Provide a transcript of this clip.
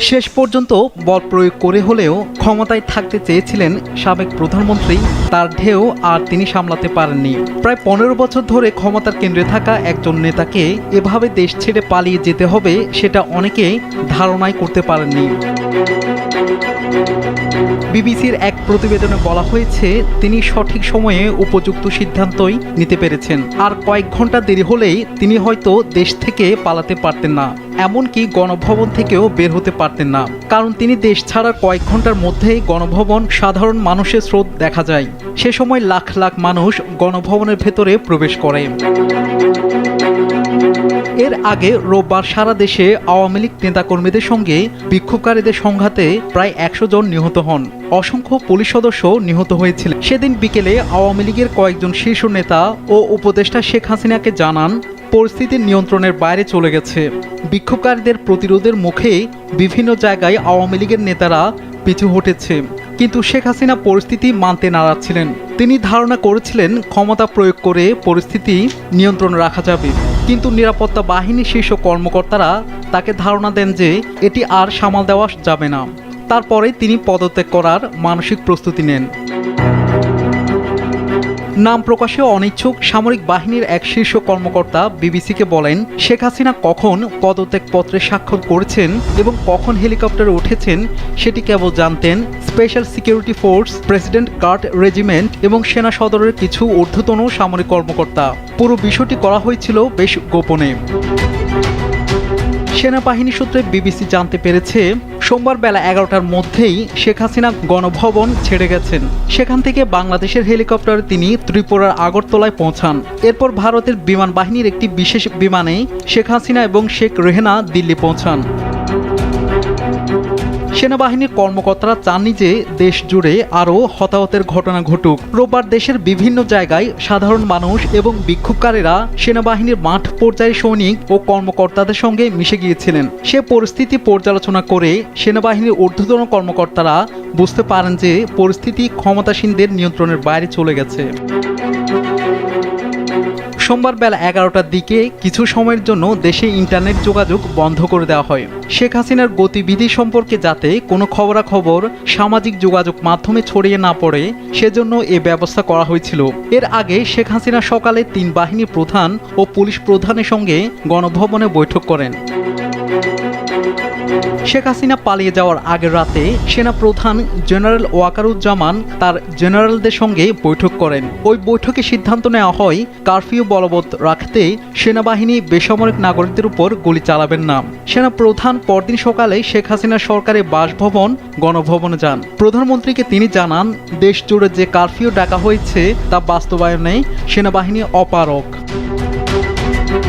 শেষ পর্যন্ত বল প্রয়োগ করে হলেও ক্ষমতায় থাকতে চেয়েছিলেন সাবেক প্রধানমন্ত্রী। তার ঢেউ আর তিনি সামলাতে পারেননি। প্রায় পনেরো বছর ধরে ক্ষমতার কেন্দ্রে থাকা একজন নেতাকে এভাবে দেশ ছেড়ে পালিয়ে যেতে হবে, সেটা অনেকে ধারণাই করতে পারেননি। বিবিসির এক প্রতিবেদনে বলা হয়েছে, তিনি সঠিক সময়ে উপযুক্ত সিদ্ধান্তই নিতে পেরেছেন। আর কয়েক ঘণ্টা দেরি হলেই তিনি হয়তো দেশ থেকে পালাতে পারতেন না। এমনকি গণভবন থেকেও বের হতে পারতেন না। কারণ তিনি দেশ ছাড়ার কয়েক ঘণ্টার মধ্যেই গণভবন সাধারণ মানুষের স্রোত দেখা যায়। সে সময় লাখ লাখ মানুষ গণভবনের ভেতরে প্রবেশ করে। এর আগে রোববার সারা দেশে আওয়ামী লীগ নেতাকর্মীদের সঙ্গে বিক্ষোভকারীদের সংঘাতে প্রায় একশো জন নিহত হন। অসংখ্য পুলিশ সদস্য নিহত হয়েছিলেন। সেদিন বিকেলে আওয়ামী লীগের কয়েকজন শীর্ষ নেতা ও উপদেষ্টা শেখ হাসিনাকে জানান, পরিস্থিতি নিয়ন্ত্রণের বাইরে চলে গেছে। বিক্ষোভকারীদের প্রতিরোধের মুখে বিভিন্ন জায়গায় আওয়ামী লীগের নেতারা পিছু হটেছে। কিন্তু শেখ হাসিনা পরিস্থিতি মানতে নারাজ ছিলেন। তিনি ধারণা করেছিলেন, ক্ষমতা প্রয়োগ করে পরিস্থিতি নিয়ন্ত্রণ রাখা যাবে। কিন্তু নিরাপত্তা বাহিনী শীর্ষ কর্মকর্তারা তাকে ধারণা দেন যে এটি আর সামাল দেওয়া যাবে না। তারপরে তিনি পদত্যাগ করার মানসিক প্রস্তুতি নেন। নাম প্রকাশে অনিচ্ছুক সামরিক বাহিনীর এক শীর্ষ কর্মকর্তা বিবিসিকে বলেন, শেখ হাসিনা কখন পদত্যাগপত্রে স্বাক্ষর করেছেন এবং কখন হেলিকপ্টারে উঠেছেন সেটি কেবল জানতেন special security force, president guard regiment এবং সেনা সদরের কিছু ঊর্ধ্বতন সামরিক কর্মকর্তা। পুরো বিষয়টি করা হয়েছিল বেশ গোপনে। সেনাবাহিনী সূত্রে বিবিসি জানতে পেরেছে, সোমবার বেলা এগারোটার মধ্যেই শেখ হাসিনা গণভবন ছেড়ে গেছেন। সেখান থেকে বাংলাদেশের হেলিকপ্টারে তিনি ত্রিপুরার আগরতলায় পৌঁছান। এরপর ভারতের বিমান বাহিনীর একটি বিশেষ বিমানে শেখ হাসিনা এবং শেখ রেহেনা দিল্লি পৌঁছান। সেনাবাহিনীর কর্মকর্তারা চাননি যে দেশ জুড়ে আরও হতাহতের ঘটনা ঘটুক। রোববার দেশের বিভিন্ন জায়গায় সাধারণ মানুষ এবং বিক্ষোভকারীরা সেনাবাহিনীর মাঠ পর্যায়ে সৈনিক ও কর্মকর্তাদের সঙ্গে মিশে গিয়েছিলেন। সে পরিস্থিতি পর্যালোচনা করে সেনাবাহিনীর ঊর্ধ্বতন কর্মকর্তারা বুঝতে পারেন যে পরিস্থিতি ক্ষমতাসীনদের নিয়ন্ত্রণের বাইরে চলে গেছে। সোমবার বেলা এগারোটার দিকে কিছু সময়ের জন্য দেশে ইন্টারনেট যোগাযোগ বন্ধ করে দেওয়া হয়। শেখ হাসিনার গতিবিধি সম্পর্কে যাতে কোনো খবরাখবর, সামাজিক যোগাযোগ মাধ্যমে ছড়িয়ে না পড়ে, সেজন্য এ ব্যবস্থা করা হয়েছিল। এর আগে শেখ হাসিনা সকালে তিন বাহিনী প্রধান ও পুলিশ প্রধানের সঙ্গে গণভবনে বৈঠক করেন। শেখ হাসিনা পালিয়ে যাওয়ার আগের রাতে সেনা প্রধান জেনারেল ওয়াকারুজ্জামান তার জেনারেলদের সঙ্গে বৈঠক করেন। ওই বৈঠকে সিদ্ধান্ত নেওয়া হয়, কারফিউ বলবৎ রাখতে সেনাবাহিনী বেসামরিক নাগরিকদের উপর গুলি চালাবেন না। সেনা প্রধান পরদিন সকালে শেখ হাসিনা সরকারের বাসভবন, গণভবনে যান। প্রধানমন্ত্রীকে তিনি জানান দেশ জুড়ে যে কারফিউ ডাকা হয়েছে তা বাস্তবায়নে সেনাবাহিনী অপারক